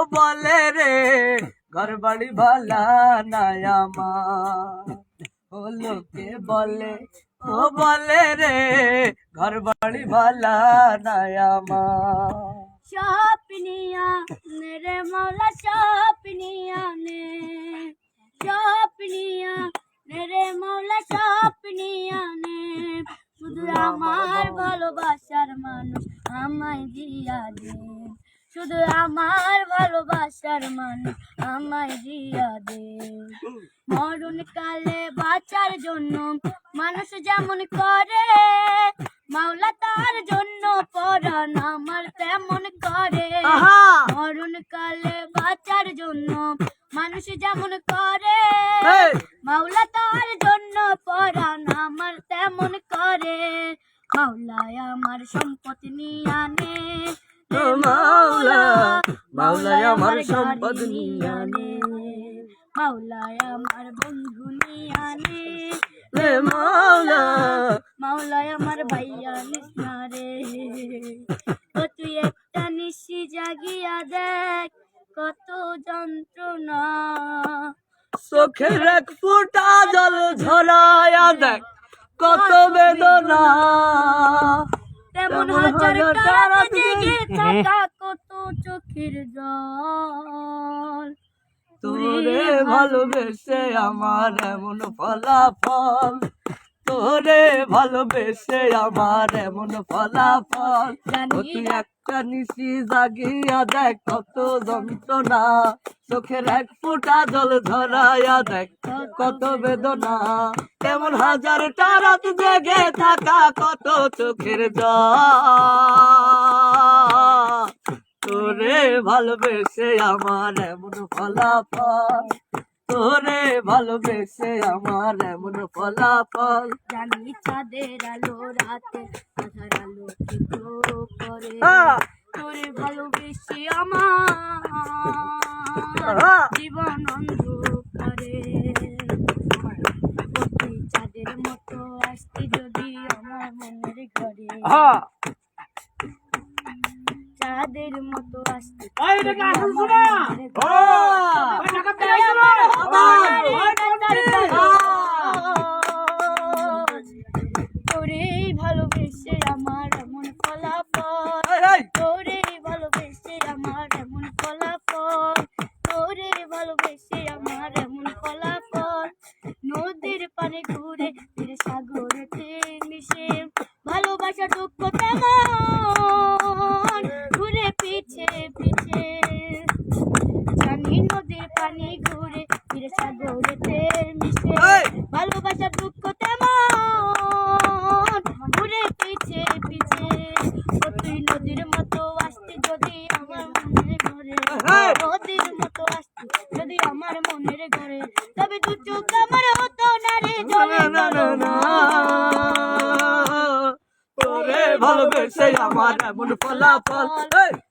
ও বলে রে ঘর বাড়ি ভালা নাই আমার। ও লোকে বলে, ও বলে রে ঘর বাড়ি ভালা নাই আমার। সপনিয়া রে মৌলা সপনিয়া নে। সপনিয়া রে মৌলা সপনিয়া নে। শুধু আমার ভালোবাসার মানুষ আমায় দিয়া দে। শুধু আমার ভালোবাসার মানুষ আমায় দিয়া দে। মরণ কালে বাঁচার জন্য মানুষ যেমন করে মাওলা তার জন্য পরাণ আমার তেমন করে। মরণ কালে বাঁচার জন্য মানুষ যেমন করে মাওলা তার জন্য পরাণ আমার তেমন করে। মাওলায় আমার সম্পত্তি নিয়ে আনে মাওলা, মাওলায় আমার সম্পদ নিয়ে মাওলায় আমার বন্ধু নিয়ে রে মাওলা মাওলায় আমার ভাইয়া নিসনা রে। ও তুই একটা নিশি জাগিয়া দেখ কত যন্ত্রণা। চোখের এক ফুটা জল ঝরায়া দেখ কত বেদনা। তেমন হাজার তারা জেগে থাকা কত চোখের জল। তোরে ভালোবেসে আমার এমন ফলাফল। তোরে ভালোবেসে আমার এমন ফলাফল। তুই একটা নিশি জাগিয়া দেখ কত যন্ত্রণা। চোখের এক ফোঁটা জল ঝরাইয়া দেখ কত বেদনা। কেমন হাজার তারা জেগে থাকা কত চোখের জল। তোরে ভালোবেসে আমার এমন ফলাফল। তোরে ভালোবেসে আমার এমন ফলাফল। জানি চাঁদের আলো রাতে আধার আলো করে। তোরে ভালোবেসে আমার! জীবন অন্ধকারে। চাঁদের মতো আসতে যদি আমার মনের ঘরে হ্যাঁ চাঁদের মতো আসতে ওই যদি দেখে আসুন আমার শোনা। মনের ঘরে। ওই টাকা মতো আসতে তোরে ভালোবেসে তোরে ভালোবেসে আমার এমন ফলাফল।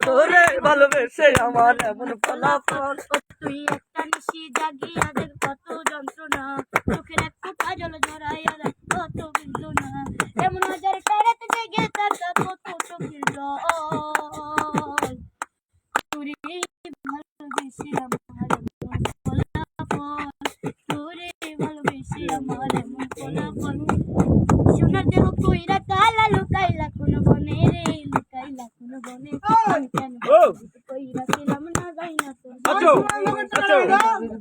তোরে ভালোবেসে আমার এমন ফলাফল। তুই একটা নিশি জাগিয়া দেখ কত যন্ত্রণা। চোখের এক ফোঁটা জল ঝরাইয়া দেখ কত বিন্দুনা। এমন হাজার তারাতে জেগে থাকা কত চোখের জল। তোরে ভালোবেসে আমার এমন ফলাফল। তোরে ভালোবেসে আমার এমন ফলাফল সোনার দেহ কইরা কালা লুকাইলা কোন বনে রে লুকাইলা কোন বনে কেন ও! কইরা ছিলাম না যাই না তোর আচ্ছা, আচ্ছা,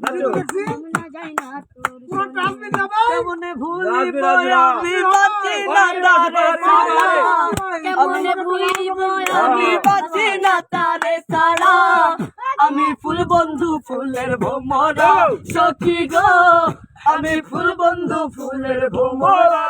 আচ্ছা। ছিলাম না যাই না তোর পুরো ট্রান্সমিট যাব। কেমনে ভুলিব রাধে, রাধে। আমি বাঁচি না তারে ছাড়া কেমনে ভুলিব আমি বাঁচি না তারে ছাড়া আমি ফুল বন্ধু ফুলের ভোমরা। সখী গো আমি ফুল বন্ধু ফুলের ভোমরা।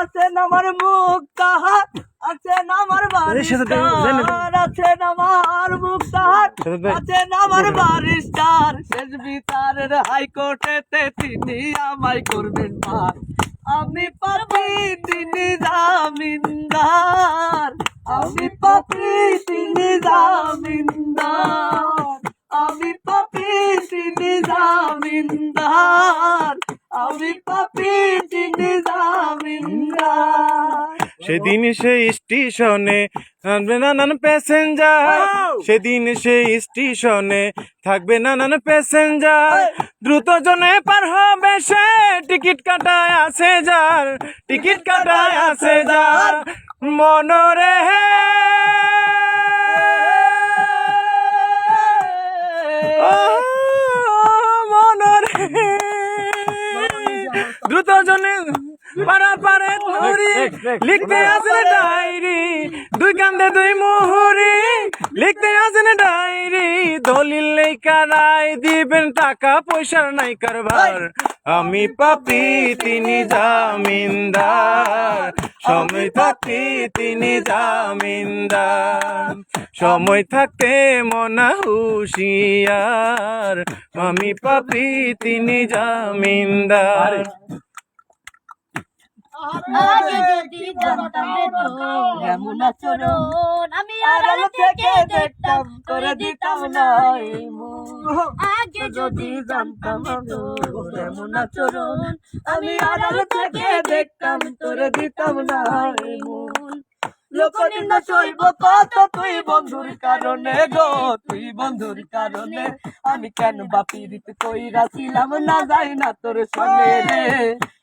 আছেন আমার মুখ তাহার আছেন আমার বারিস্টার আছেন আমার মুখ তাহার আছেন আমার বারিস্টার শেষ বিচারের হাইকোর্টেতে তিনি আমায় করবেন পার। আমি পাপি তিনি জামিনদার আমি পাপি তিনি জামিনদার আমি পাপি জামিনদার আমি পাপি জামিনদার সেদিন সেই স্টেশনে থাকবে নানান প্যাসেঞ্জার। সেদিন সেই স্টেশনে থাকবে নানান প্যাসেঞ্জার। দ্রুত জনে পার হবে সে টিকিট কাটায় আছে যার। টিকিট কাটায় আছে যার। মনরে ও মনরে। দ্রুত জনে পারা পারে লিখতে আসলে ডায়েরি দুই কান্দে দুই মুহুরি। লিখতে আসেন ডায়েরি দলিল নেই কারাই দিবেন টাকা পয়সার নাই কারবার। আমি পাপি তিনি জামিনদার। সময় থাকতে তিনি জামিনদার। সময় থাকতে মনা হুশিয়ার। আমি পাপি তিনি জামিনদার। আগে যদি জানতাম এমন আচরণ আমি আড়াল থেকে দেখতাম করে দিতাম না এই আগে যদি জানতাম এমন আচরণ আমি আড়াল থেকে দেখতাম তোরে দিতাম না এই মন। লোকনিন্দা সইব কত তুই বন্ধুর কারণে গো তুই বন্ধুর কারণে। আমি কেন বাপিরিত কইরা ছিলাম না যাই না তোর সঙ্গে রে।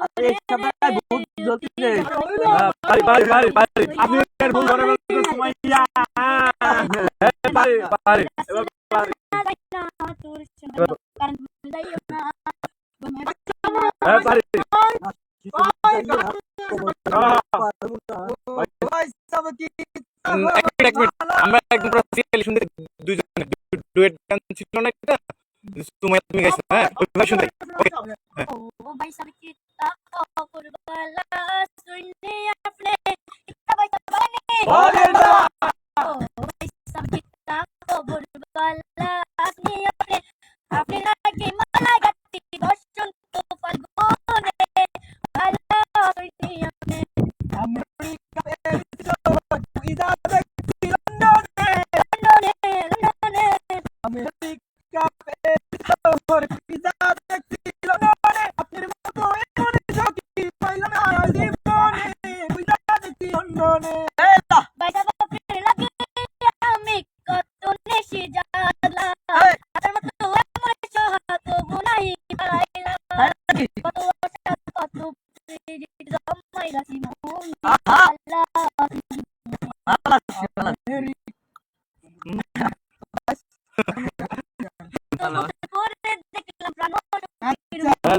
আরে আমরা একদম ছিল না তুমি তুমি হ্যাঁ ওইভাবে শুনতে ও ভাই সাবে অপূর্বালা শূন্য আপনি।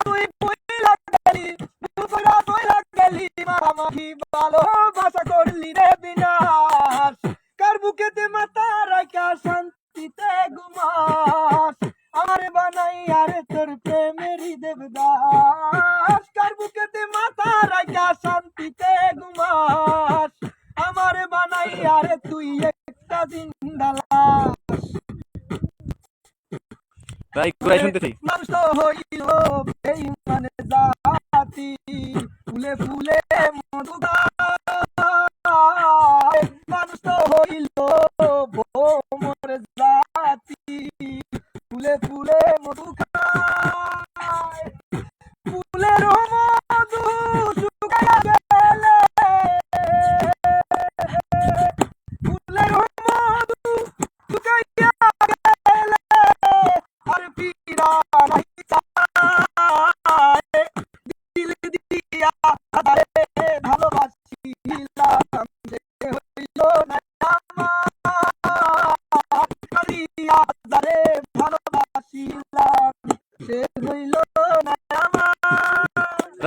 তুই বইলা গেলি দুপুরা বইলা গেলি মারামারি ভালোবাসা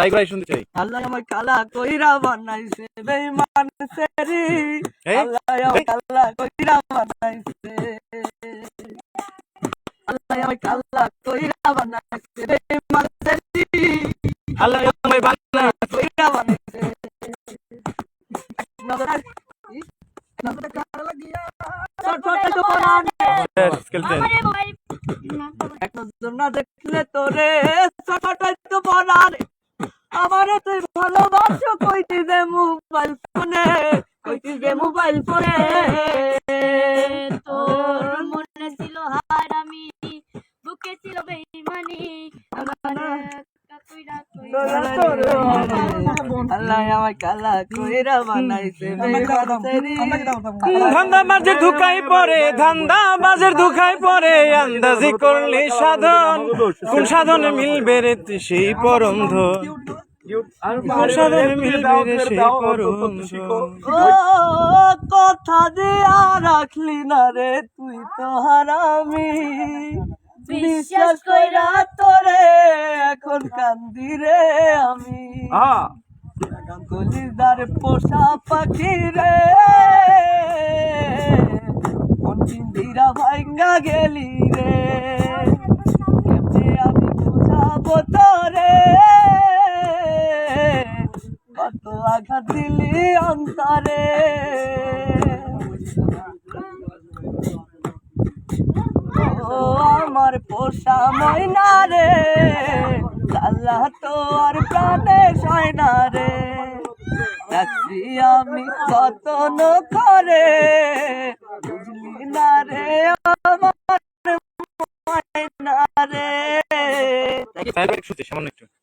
রাই গাই শুনতে চাই। আল্লাহ আমার কালা কইরা বানাইছে বেঈমান সেরি। আল্লাহ আমার কালা কইরা বানাইছে। আল্লাহ আমার কালা কইরা বানাইছে বেঈমান সেরি। আল্লাহ আমারে তুই ভালোবাসো কইতি দে মোবাইল ফোনে কইতি দে মোবাইল ফোনে। তোর মনে ছিল হার আমি বুকে ছিল বেইমানি। আমার কালা কইরা বানাইছে বেঈমান সেরি ধান্দা বাজের ধুকাই পরে ধান্দা বাজের ধুকাই পরে আন্দাজি করলে সাধন কোন সাধনে মিলবে রে সেই পরম কথা দিয়া রাখলি না রে তুই তো হারামি বিশ্বাস কইরা তোরে এখন কান্দি রে আমি কলিদার পোষা পাখি রে পঞ্চিন্দিরা ভাঙ্গা গেলি রে আমি বুঝাবো তোরে কত দিলি অন্তরে ও আমার পোষা ময়না রে আল্লাহ তো আর প্রাণে সয় রে রাখছি আমি কতন করে বুঝলি না রে আমার ময়না রে সামান্য একটু